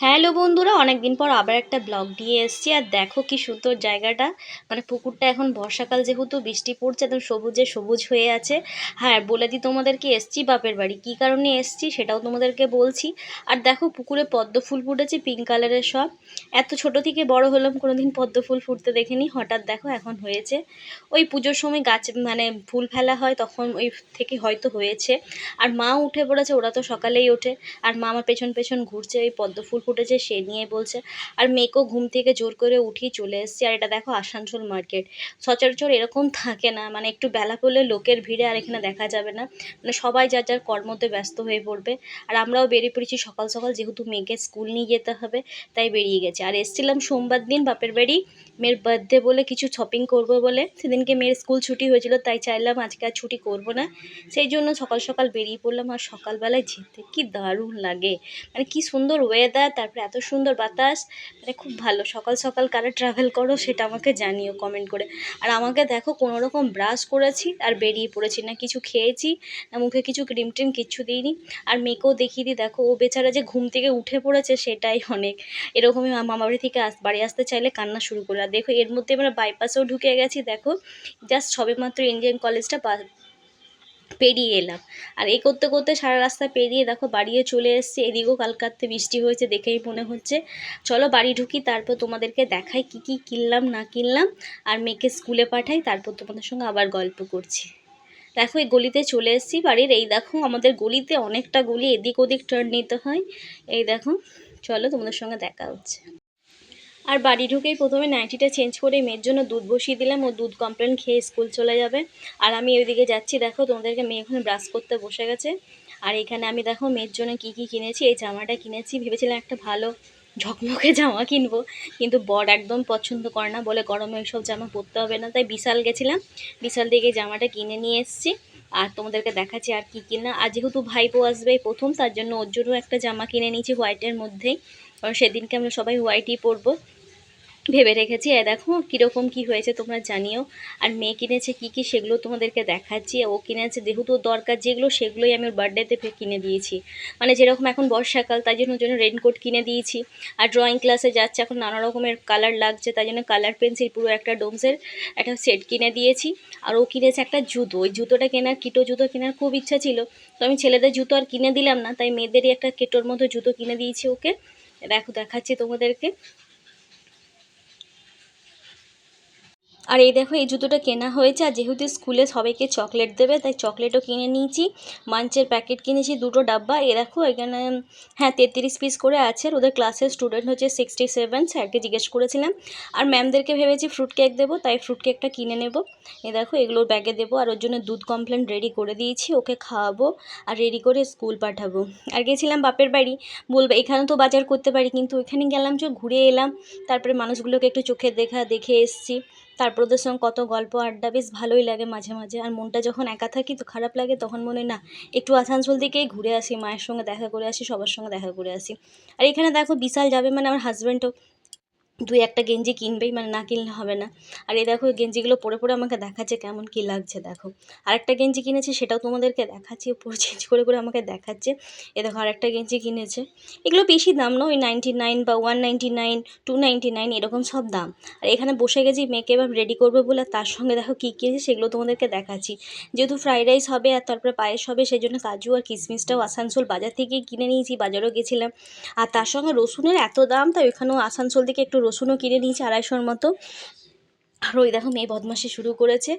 Ha- hello বন্ধুরা, অনেকদিন পর আবার একটা ব্লগ দিয়ে এসেছি। আর দেখো কি সুন্দর জায়গাটা। মানে পুকুরটা এখন বর্ষাকাল যেহেতু, বৃষ্টি পড়ছে, একদম সবুজে সবুজ হয়ে আছে। হ্যাঁ বলে দিই তোমাদেরকে, এসছি বাপের বাড়ি। কী কারণে এসছি সেটাও তোমাদেরকে বলছি। আর দেখো পুকুরে পদ্ম ফুল ফুটেছে পিঙ্ক কালারের সব। এত ছোট থেকে বড় হলাম, কোনোদিন পদ্ম ফুল ফুটতে দেখিনি। হঠাৎ দেখো এখন হয়েছে। ওই পুজোর সময় গাছ মানে ফুল ফেলা হয়, তখন ওই থেকে হয়তো হয়েছে। আর মা উঠে পড়েছে, ওরা তো সকালেই ওঠে। আর মা আমার পেছন পেছন ঘুরছে, ওই পদ্ম ফুল ফুটেছে সে নিয়ে বলছে। আর মেয়েকেও ঘুম থেকে জোর করে উঠিয়ে চলে এসছে। আর এটা দেখো আসানসোল মার্কেট। সচরাচর এরকম থাকে না। মানে একটু বেলা পড়লে লোকের ভিড়ে আর এখানে দেখা যাবে না। মানে সবাই যার যার কর্মতে ব্যস্ত হয়ে পড়বে। আর আমরাও বেরিয়ে পড়েছি সকাল সকাল। যেহেতু মেয়েকে স্কুল নিয়ে যেতে হবে, তাই বেরিয়ে গেছে। আর এসছিলাম সোমবার দিন, বাপের বাড়ি। মেয়ের বার্থডে বলে কিছু শপিং করব বলে। সেদিনকে মেয়ের স্কুল ছুটি হয়েছিল, তাই চাইলাম আজকে আর ছুটি করব না। সেই জন্য সকাল সকাল বেরিয়ে পড়লাম। আর সকালবেলায় যেতে কি দারুণ লাগে। মানে কি সুন্দর ওয়েদার তারপরে এত সুন্দর বাতাস মানে খুব ভালো। সকাল সকাল কারা ট্রাভেল করো সেটা আমাকে জানিও কমেন্ট করে। আর আমাকে দেখো কোনো রকম ব্রাশ করেছি আর বেরিয়ে পড়েছি, না কিছু খেয়েছি, না মুখে কিছু ক্রিম ট্রিম কিচ্ছু দিইনি। আর মেয়েকেও দেখিয়ে দিই, দেখো ও বেচারা যে ঘুম থেকে উঠে পড়েছে সেটাই অনেক। এরকমই মামা বাড়ি থেকে আস বাড়ি আসতে চাইলে কান্না শুরু করে আর দেখো এর মধ্যে আমরা বাইপাসেও ঢুকে গেছি, দেখো। জাস্ট সবেমাত্র ইন্ডিয়ান কলেজটা পেরিয়ে এলাম। আর এই করতে করতে সারা রাস্তা পেরিয়ে দেখো বাড়িয়ে চলে এসছে। এদিকেও কালকাতে বৃষ্টি হয়েছে দেখেই মনে হচ্ছে। চলো বাড়ি ঢুকি, তারপর তোমাদেরকে দেখাই কি কি কিনলাম, না কিনলাম। আর মেয়েকে স্কুলে পাঠাই, তারপর তোমাদের সঙ্গে আবার গল্প করছি। দেখো, এই গলিতে চলে এসেছি বাড়ির। এই দেখো, আমাদের গলিতে অনেকটা গলি, এদিক ওদিক টার্ন নিতে হয়। এই দেখো, চলো তোমাদের সঙ্গে দেখা হচ্ছে। আর বাড়ি ঢুকেই প্রথমে নাইটিটা চেঞ্জ করে মেয়ের জন্য দুধ বসিয়ে দিলাম ও দুধ কমপ্লেন খেয়ে স্কুল চলে যাবে। আর আমি ওইদিকে যাচ্ছি, দেখো তোমাদেরকে মেয়ে ওখানে ব্রাশ করতে বসে গেছে। আর এখানে আমি দেখো মেয়ের জন্য কি কি কিনেছি, এই জামাটা কিনেছি। ভেবেছিলাম একটা ভালো ঝকমকে জামা কিনবো, কিন্তু বর একদম পছন্দ করে না, বলে গরমে ওইসব জামা পরতে হবে না। তাই বিশাল গেছিলাম, বিশাল থেকে জামাটা কিনে নিয়ে এসেছি। আর তোমাদেরকে দেখাচ্ছি আর কি কিনা আর যেহেতু ভাইপো আসবে প্রথম, তার জন্য ওর জন্য একটা জামা কিনে নিয়েছি হোয়াইটের মধ্যেই। কারণ সেদিনকে আমরা সবাই হোয়াইটই পরবো। ভেবে রেখেছি। এ দেখো কীরকম কি হয়েছে তোমরা জানিও। আর মেয়ে কিনেছে কি কি সেগুলো তোমাদেরকে দেখাচ্ছি। ও কিনেছে যেহেতু দরকার যেগুলো, সেগুলোই আমি ওর বার্থডেতে কিনে দিয়েছি। মানে যেরকম এখন বর্ষাকাল, তাই জন্য জন্য রেনকোট কিনে দিয়েছি। আর ড্রয়িং ক্লাসে যাচ্ছে, এখন নানা রকমের কালার লাগছে, তাই জন্য কালার পেন্সিল পুরো একটা ডোমসের একটা সেট কিনে দিয়েছি। আর ও কিনেছে একটা জুতো। ওই জুতোটা কেনার, কিটো জুতো কেনার খুব ইচ্ছা ছিল। তো আমি ছেলেদের জুতো আর কিনে দিলাম না, তাই মেয়েদেরই একটা কেটোর মতো জুতো কিনে দিয়েছি ওকে। দেখো দেখাচ্ছি তোমাদেরকে। আর এই দেখো, এই জুতোটা কেনা হয়েছে আর যেহেতু স্কুলে সবাইকে চকলেট দেবে, তাই চকলেটও কিনে নিয়েছি। মাঞ্চের প্যাকেট কিনেছি দুটো ডাব্বা। এ দেখো, এখানে হ্যাঁ তেত্রিশ পিস করে আছে। আর ওদের ক্লাসের স্টুডেন্ট হচ্ছে সিক্সটি সেভেন স্যারকে জিজ্ঞেস করেছিলাম। আর ম্যামদেরকে ভেবেছি ফ্রুট কেক দেবো, তাই ফ্রুট কেকটা কিনে নেব। এ দেখো এগুলোর ব্যাগে দেবো আর ওর জন্য দুধ কমপ্লেন রেডি করে দিয়েছি। ওকে খাওয়াবো আর রেডি করে স্কুল পাঠাবো। আর গেছিলাম বাপের বাড়ি। বলবে, এখানে তো বাজার করতে পারি। কিন্তু ওইখানে গেলাম যে, ঘুরে এলাম। তারপরে মানুষগুলোকে একটু চোখের দেখা, দেখে এসছি। তারপর ওদের সঙ্গে কত গল্প, আড্ডা বেশ ভালোই লাগে মাঝে মাঝে। আর মনটা যখন একা থাকি তো খারাপ লাগে, তখন মনে না, একটু আসানসোল দিকেই ঘুরে আসি, মায়ের সঙ্গে দেখা করে আসি, সবার সঙ্গে দেখা করে আসি। আর এখানে দেখো, বিশাল যাবে মানে আমার হাজব্যান্ডও দুই একটা গেঞ্জি কিনবেই মানে না কিনলে হবে না। আর এই দেখো গেঞ্জিগুলো পরে পরে আমাকে দেখাচ্ছে কেমন কি লাগছে, দেখো। আরেকটা গেঞ্জি কিনেছে, সেটাও তোমাদেরকে দেখাচ্ছি, উপর চেঞ্জ করে করে আমাকে দেখাচ্ছে। এ দেখো, আরেকটা গেঞ্জি কিনেছে। এগুলো বেশি দাম না ওই নাইনটি নাইন বা one ninety nine two ninety nine এরকম সব দাম। আর এখানে বসে গেছি, মেয়েকে এবার রেডি করবে বলে, তার সঙ্গে দেখো কী কিনেছে সেগুলো তোমাদেরকে দেখাচ্ছি। যেহেতু ফ্রাইড রাইস হবে, আর তারপরে পায়েস হবে, সেই জন্য কাজু আর কিশমিশটাও আসানসোল বাজার থেকে কিনে নিয়েছি, বাজারও গেছিলাম। আর তার সঙ্গে রসুনের এত দাম, তাই ওইখানেও আসানসোল থেকে একটু রসুনও কিনে নিয়েছি আড়াইশোর মতো। আর ওই দেখো মেয়ে বদমাসি শুরু করেছে।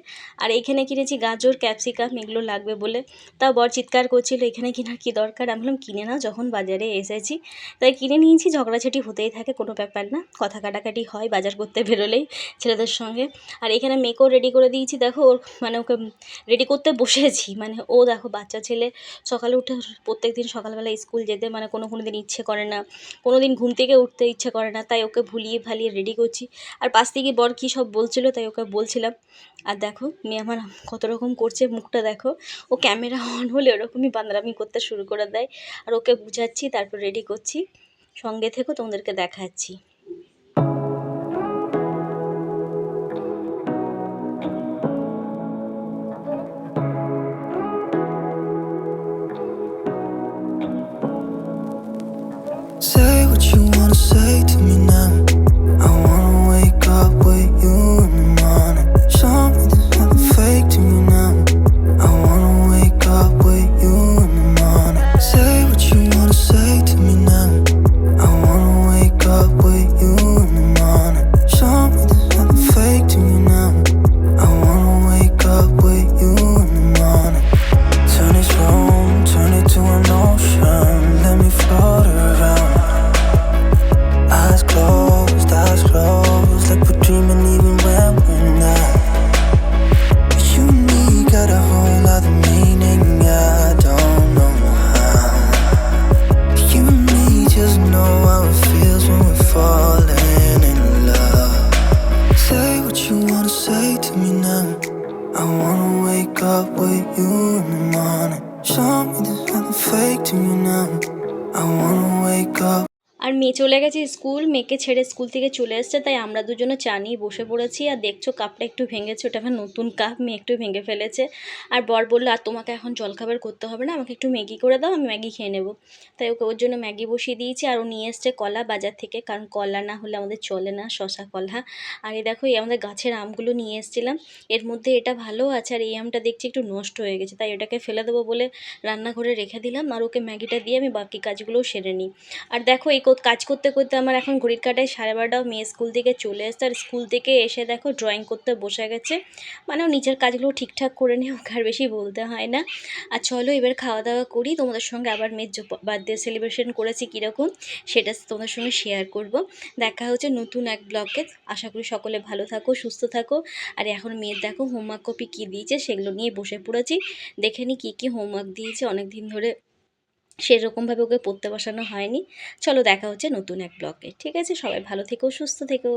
আর এইখানে কিনেছি গাজর, ক্যাপসিকাম, এগুলো লাগবে বলে। তাও বর চিৎকার করছিল, এখানে কেনার কী দরকার? আমি বললাম, কিনে নাও, যখন বাজারে এসেছি। তাই কিনে নিয়েছি, ঝগড়াঝাটি হতেই থাকে, কোনো ব্যাপার না। কথা কাটাকাটি হয়, বাজার করতে বেরোলেই ছেলেদের সঙ্গে। আর এখানে মেয়েকেও রেডি করে দিয়েছি, দেখো, ওর মানে ওকে রেডি করতে বসেছি। মানে ও দেখো, বাচ্চা ছেলে, সকালে উঠে প্রত্যেক দিন সকালবেলা স্কুল যেতে মানে কোনো কোনো দিন ইচ্ছে করে না। কোনো দিন ঘুম থেকে উঠতে ইচ্ছে করে না, তাই ওকে ভুলিয়ে ভালিয়ে রেডি করছি। আর পাশ থেকে বর কী সব বল বলছিল, তাই ওকে বলছিলাম, আর দেখো, মেয়ে আমার কত রকম করছে, মুখটা দেখো, ও ক্যামেরা অন হলে ওরকমই বান্দরামি করতে শুরু করে দেয়, আর ওকে বুঝাচ্ছি, তারপর রেডি করছি, সঙ্গে থেকেও তোমাদেরকে দেখাচ্ছি Say what you wanna say to me now. Wake up. আর মেয়ে চলে গেছে স্কুল, মেয়েকে ছেড়ে স্কুল থেকে চলে এসছে, তাই আমরা দুজনে চা নিয়ে বসে পড়েছি। আর দেখছ কাপটা একটু ভেঙেছে, ওটা আমার নতুন কাপ, মেয়ে একটু ভেঙে ফেলেছে। আর বর বলল, আর তোমাকে এখন জলখাবার করতে হবে না, আমাকে একটু ম্যাগি করে দাও, আমি ম্যাগি খেয়ে নেব। তাই ওকে ওর জন্য ম্যাগি বসিয়ে দিয়েছি, আর ও নিয়ে এসছে কলা বাজার থেকে, কারণ কলা না হলে আমাদের চলে না, শশা কলা। আর এই দেখো, এই আমাদের গাছের আমগুলো নিয়ে এসেছিলাম। এর মধ্যে এটা ভালো আছে, আর এই আমটা দেখছি একটু নষ্ট হয়ে গেছে, তাই এটাকে ফেলে দেবো বলে রান্নাঘরে রেখে দিলাম। আর ওকে ম্যাগিটা দিয়ে আমি বাকি কাজগুলোও সেরে নিই। আর দেখো এই কাজ করতে করতে আমার এখন ঘড়ির কাটায় সাড়ে বারোটাও মেয়ে স্কুল থেকে চলে এসছে। আর স্কুল থেকে এসে দেখো ড্রয়িং করতে বসে গেছে। মানে নিজের কাজগুলো ঠিকঠাক করে নিয়ে ওকে আর বেশি বলতে হয় না। আর চলো এবার খাওয়া দাওয়া করি। তোমাদের সঙ্গে আবার মেয়ের বার্থডে সেলিব্রেশন করেছি কীরকম, সেটা তোমাদের সঙ্গে শেয়ার করব। দেখা হচ্ছে নতুন এক ব্লগে আশা করি সকলে ভালো থাকো, সুস্থ থাকো। আর এখন মেয়ের দেখো হোমওয়ার্ক কপি কী দিয়েছে, সেগুলো নিয়ে বসে পড়েছি। দেখে নি কী কী হোমওয়ার্ক দিয়েছে। অনেক দিন ধরে সেরকমভাবে ওকে পড়তে বসানো হয়নি। চলো দেখা হচ্ছে নতুন এক ব্লগে ঠিক আছে? সবাই ভালো থেকো, সুস্থ থেকো।